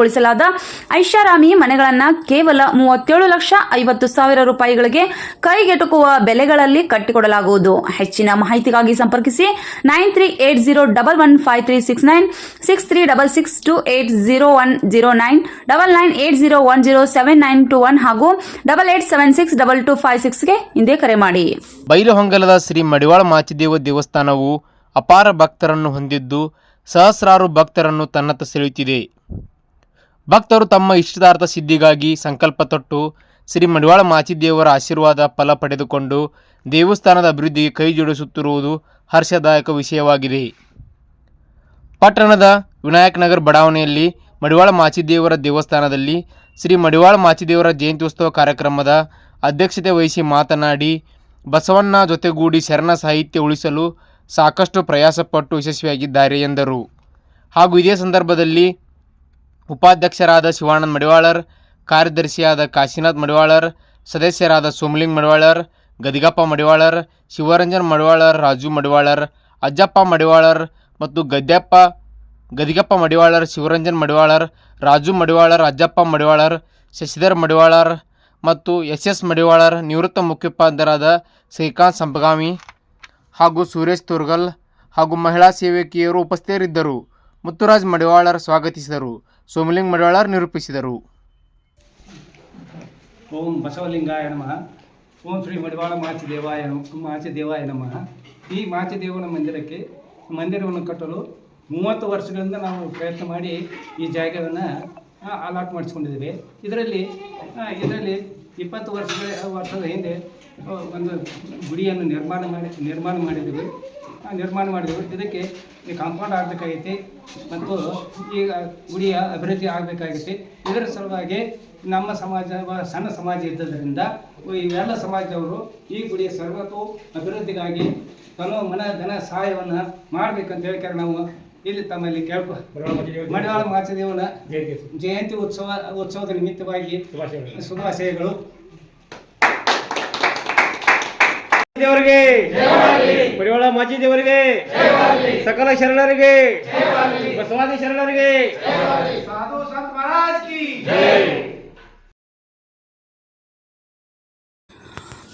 ವಿನ್ಯಾಸಗೊಳಿಸಲಾದ ಐಷಾರಾಮಿ ಮನೆಗಳನ್ನು ಕೇವಲ ಮೂವತ್ತೇಳು ಲಕ್ಷ ಐವತ್ತು ಸಾವಿರ ರೂಪಾಯಿಗಳಿಗೆ ಕೈಗೆಟುಕುವ ಬೆಲೆಗಳಲ್ಲಿ ಕಟ್ಟಿಕೊಡಲಾಗುವುದು. ಹೆಚ್ಚಿನ ಮಾಹಿತಿಗಾಗಿ ಸಂಪರ್ಕಿಸಿ nine three eight zero double one five three six nine six three double six two eight zero one zero nine double nine eight zero one zero seven nine two one ಹಾಗೂ double eight seven six double two five ಸಿಕ್ಸ್ಗೆ ಹಿಂದೆ ಕರೆ ಮಾಡಿ. ಬೈಲಹೊಂಗಲದ ಶ್ರೀ ಮಡಿವಾಳ ಮಾಚಿದೇವ ದೇವಸ್ಥಾನವು ಅಪಾರ ಭಕ್ತರನ್ನು ಹೊಂದಿದ್ದು ಸಹಸ್ರಾರು ಭಕ್ತರನ್ನು ತನ್ನತ್ತ ಸೆಳೆಯುತ್ತಿದೆ. ಭಕ್ತರು ತಮ್ಮ ಇಷ್ಟದಾರ್ಥ ಸಿದ್ಧಿಗಾಗಿ ಸಂಕಲ್ಪ ತೊಟ್ಟು ಶ್ರೀ ಮಡಿವಾಳ ಮಾಚಿದೇವರ ಆಶೀರ್ವಾದ ಫಲ ಪಡೆದುಕೊಂಡು ದೇವಸ್ಥಾನದ ಅಭಿವೃದ್ಧಿಗೆ ಕೈ ಜೋಡಿಸುತ್ತಿರುವುದು ಹರ್ಷದಾಯಕ ವಿಷಯವಾಗಿದೆ. ಪಟ್ಟಣದ ವಿನಾಯಕನಗರ ಬಡಾವಣೆಯಲ್ಲಿ ಮಡಿವಾಳ ಮಾಚಿದೇವರ ದೇವಸ್ಥಾನದಲ್ಲಿ ಶ್ರೀ ಮಡಿವಾಳ ಮಾಚಿದೇವರ ಜಯಂತ್ಯೋತ್ಸವ ಕಾರ್ಯಕ್ರಮದ ಅಧ್ಯಕ್ಷತೆ ವಹಿಸಿ ಮಾತನಾಡಿ, ಬಸವಣ್ಣ ಜೊತೆಗೂಡಿ ಶರಣ ಸಾಹಿತ್ಯ ಉಳಿಸಲು ಸಾಕಷ್ಟು ಪ್ರಯಾಸಪಟ್ಟು ಯಶಸ್ವಿಯಾಗಿದ್ದಾರೆ ಎಂದರು. ಹಾಗೂ ಇದೇ ಸಂದರ್ಭದಲ್ಲಿ ಉಪಾಧ್ಯಕ್ಷರಾದ ಶಿವಾನಂದ್ ಮಡಿವಾಳರ್, ಕಾರ್ಯದರ್ಶಿಯಾದ ಕಾಶಿನಾಥ್ ಮಡಿವಾಳರ್, ಸದಸ್ಯರಾದ ಸೋಮಲಿಂಗ್ ಮಡಿವಾಳರ್, ಗದಿಗಪ್ಪ ಮಡಿವಾಳರ್, ಶಿವರಂಜನ್ ಮಡಿವಾಳರ್, ರಾಜು ಮಡಿವಾಳರ್, ಅಜ್ಜಪ್ಪ ಮಡಿವಾಳರ್ ಮತ್ತು ಗದ್ಯಪ್ಪ, ಗದಿಗಪ್ಪ ಮಡಿವಾಳರ್, ಶಿವರಂಜನ್ ಮಡಿವಾಳರ್, ರಾಜು ಮಡಿವಾಳರ್, ಅಜ್ಜಪ್ಪ ಮಡಿವಾಳರ್, ಶಶಿಧರ್ ಮಡಿವಾಳರ್ ಮತ್ತು ಎಸ್ ಎಸ್ ಮಡಿವಾಳರ್, ನಿವೃತ್ತ ಮುಖ್ಯೋಪಾಧ್ಯಾಯರಾದ ಶ್ರೀಕಾಂತ್ ಸಂಪಗಾಮಿ ಹಾಗೂ ಸುರೇಶ್ ತುರ್ಗಲ್ ಹಾಗೂ ಮಹಿಳಾ ಸೇವಕಿಯರು ಉಪಸ್ಥಿತರಿದ್ದರು. ಮುತ್ತುರಾಜ್ ಮಡಿವಾಳರ್ ಸ್ವಾಗತಿಸಿದರು. ಸೋಮಲಿಂಗ್ ಮಡವಾಳರ್ ನಿರೂಪಿಸಿದರು. ಓಂ ಬಸವಲಿಂಗಾಯ ನಮಃ. ಓಂ ಶ್ರೀ ಮಡಿವಾಳ ಮಾಚಿದೇವಾಯ ನಮ- ಮಾಚಿದೇವಾಯ ನಮಃ. ಈ ಮಾಚಿದೇವನ ಮಂದಿರಕ್ಕೆ ಮಂದಿರವನ್ನು ಕಟ್ಟಲು ಮೂವತ್ತು ವರ್ಷಗಳಿಂದ ನಾವು ಪ್ರಯತ್ನ ಮಾಡಿ ಈ ಜಾಗವನ್ನು ಅಲಾಟ್ ಮಾಡಿಸ್ಕೊಂಡಿದ್ದೇವೆ. ಇದರಲ್ಲಿ ಇದರಲ್ಲಿ ಇಪ್ಪತ್ತು ವರ್ಷಗಳ ವರ್ಷದ ಹಿಂದೆ ಒಂದು ಗುಡಿಯನ್ನು ನಿರ್ಮಾಣ ಮಾಡಿ, ನಿರ್ಮಾಣ ಮಾಡಿದ್ದೀವಿ ನಿರ್ಮಾಣ ಮಾಡಿದೆವು. ಇದಕ್ಕೆ ಈ ಕಾಂಪೌಂಡ್ ಆಗಬೇಕಾಗೈತಿ ಮತ್ತು ಈಗ ಗುಡಿಯ ಅಭಿವೃದ್ಧಿ ಆಗಬೇಕಾಗೈತಿ ಇದರ ಸಲುವಾಗಿ ನಮ್ಮ ಸಮಾಜ, ಸಣ್ಣ ಸಮಾಜ ಇದ್ದದರಿಂದ ಇವೆಲ್ಲ ಸಮಾಜದವರು ಈ ಗುಡಿಯ ಸರ್ವತೋ ಅಭಿವೃದ್ಧಿಗಾಗಿ ತನ್ನ ಮನ, ಧನ ಸಹಾಯವನ್ನು ಮಾಡಬೇಕಂತ ಹೇಳಿಕೊಂಡು ನಾವು ಇಲ್ಲಿ ತಮ್ಮಲ್ಲಿ ಕೇಳ್ಕೊ. ಮಡಿವಾಳ ಮಹಾಚದೇವನ ಜಯಂತಿ. ಉತ್ಸವ ಉತ್ಸವದ ನಿಮಿತ್ತವಾಗಿ ಶುಭಾಶಯಗಳು. ದೇವರಿಗೆ. ಪರಿವಾಳ ಮಾಜಿ ದೇವರಿಗೆ. ಸಕಲ ಶರಣರಿಗೆ. ಬಸವಾದಿ ಶರಣರಿಗೆ.